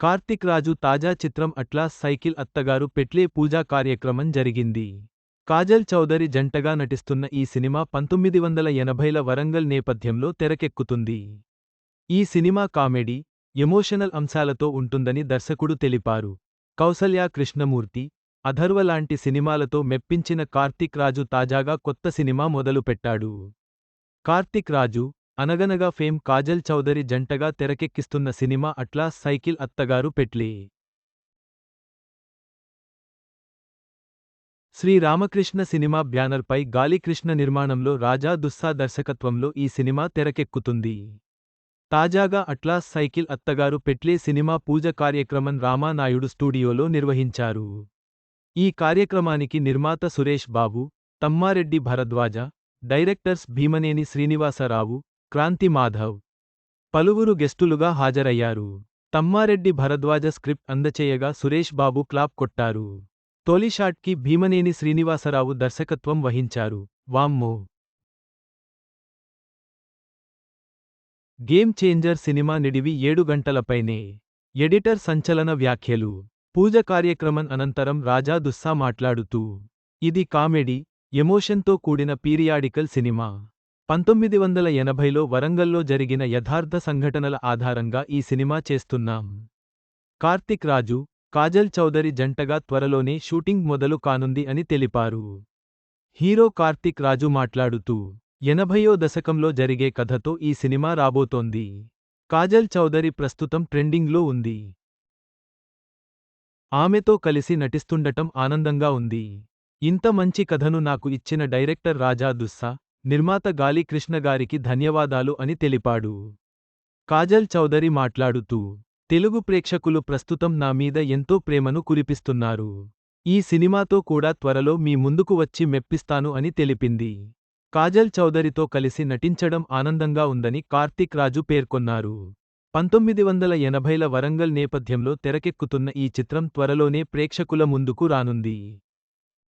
కార్తిక్ రాజు తాజా చిత్రం అట్లా సైకిల్ అత్తగారు పెట్లే పూజా కార్యక్రమం జరిగింది. కాజల్ చౌదరి జంటగా నటిస్తున్న ఈ సినిమా పంతొమ్మిది వందల ఎనభైల వరంగల్ నేపథ్యంలో తెరకెక్కుతుంది. ఈ సినిమా కామెడీ ఎమోషనల్ అంశాలతో ఉంటుందని దర్శకుడు తెలిపారు. కౌసల్యా కృష్ణమూర్తి అధర్వ లాంటి సినిమాలతో మెప్పించిన కార్తిక్ రాజు తాజాగా కొత్త సినిమా మొదలుపెట్టాడు. కార్తిక్ రాజు అనగనగా ఫేమ్ కాజల్ చౌదరి జంటగా తెరకెక్కిస్తున్న సినిమా అట్లాస్ సైకిల్ అత్తగారు పెట్లే. శ్రీ రామకృష్ణ సినిమా బ్యానర్పై గాలికృష్ణ నిర్మాణంలో రాజా దుస్సా దర్శకత్వంలో ఈ సినిమా తెరకెక్కుతుంది. తాజాగా అట్లాస్ సైకిల్ అత్తగారు పెట్లే సినిమా పూజ కార్యక్రమం రామానాయుడు స్టూడియోలో నిర్వహించారు. ఈ కార్యక్రమానికి నిర్మాత సురేష్ బాబు తమ్మారెడ్డి భరద్వాజ డైరెక్టర్స్ భీమనేని శ్రీనివాసరావు క్రాంతి మాధవ్. పలువురు గెస్టులుగా హాజరయ్యారు. తమ్మారెడ్డి భరద్వాజ స్క్రిప్ట్ అందచేయగా సురేష్ బాబు క్లాప్ కొట్టారు. తొలి షాట్కి భీమనేని శ్రీనివాసరావు దర్శకత్వం వహించారు. వామ్మో! గేమ్ చేంజర్ సినిమా నిడివి ఏడు గంటలపైనే. ఎడిటర్ సంచలన వ్యాఖ్యలు. పూజ కార్యక్రమం అనంతరం రాజా దుస్సా మాట్లాడుతూ ఇది కామెడీ ఎమోషన్తో కూడిన పీరియాడికల్ సినిమా. పంతొమ్మిది వందల ఎనభైలో వరంగల్లో జరిగిన యథార్థ సంఘటనల ఆధారంగా ఈ సినిమా చేస్తున్నాం. కార్తిక్ రాజు కాజల్ చౌదరి జంటగా త్వరలోనే షూటింగ్ మొదలు కానుంది అని తెలిపారు. హీరో కార్తిక్ రాజు మాట్లాడుతూ ఎనభయో దశకంలో జరిగే కథతో ఈ సినిమా రాబోతోంది. కాజల్ చౌదరి ప్రస్తుతం ట్రెండింగ్లో ఉంది. ఆమెతో కలిసి నటిస్తుండటం ఆనందంగా ఉంది. ఇంత మంచి కథను నాకు ఇచ్చిన డైరెక్టర్ రాజా దుస్సా నిర్మాత గాలి కృష్ణగారికి ధన్యవాదాలు అని తెలిపాడు. కాజల్ చౌదరి మాట్లాడుతూ తెలుగు ప్రేక్షకులు ప్రస్తుతం నా మీద ఎంతో ప్రేమను కురిపిస్తున్నారు. ఈ సినిమాతో కూడా త్వరలో మీ ముందుకు వచ్చి మెప్పిస్తాను అని తెలిపింది. కాజల్ చౌదరితో కలిసి నటించడం ఆనందంగా ఉందని కార్తిక్ రాజు పేర్కొన్నారు. పంతొమ్మిది వందల ఎనభైల వరంగల్ నేపథ్యంలో తెరకెక్కుతున్న ఈ చిత్రం త్వరలోనే ప్రేక్షకుల ముందుకు రానుంది.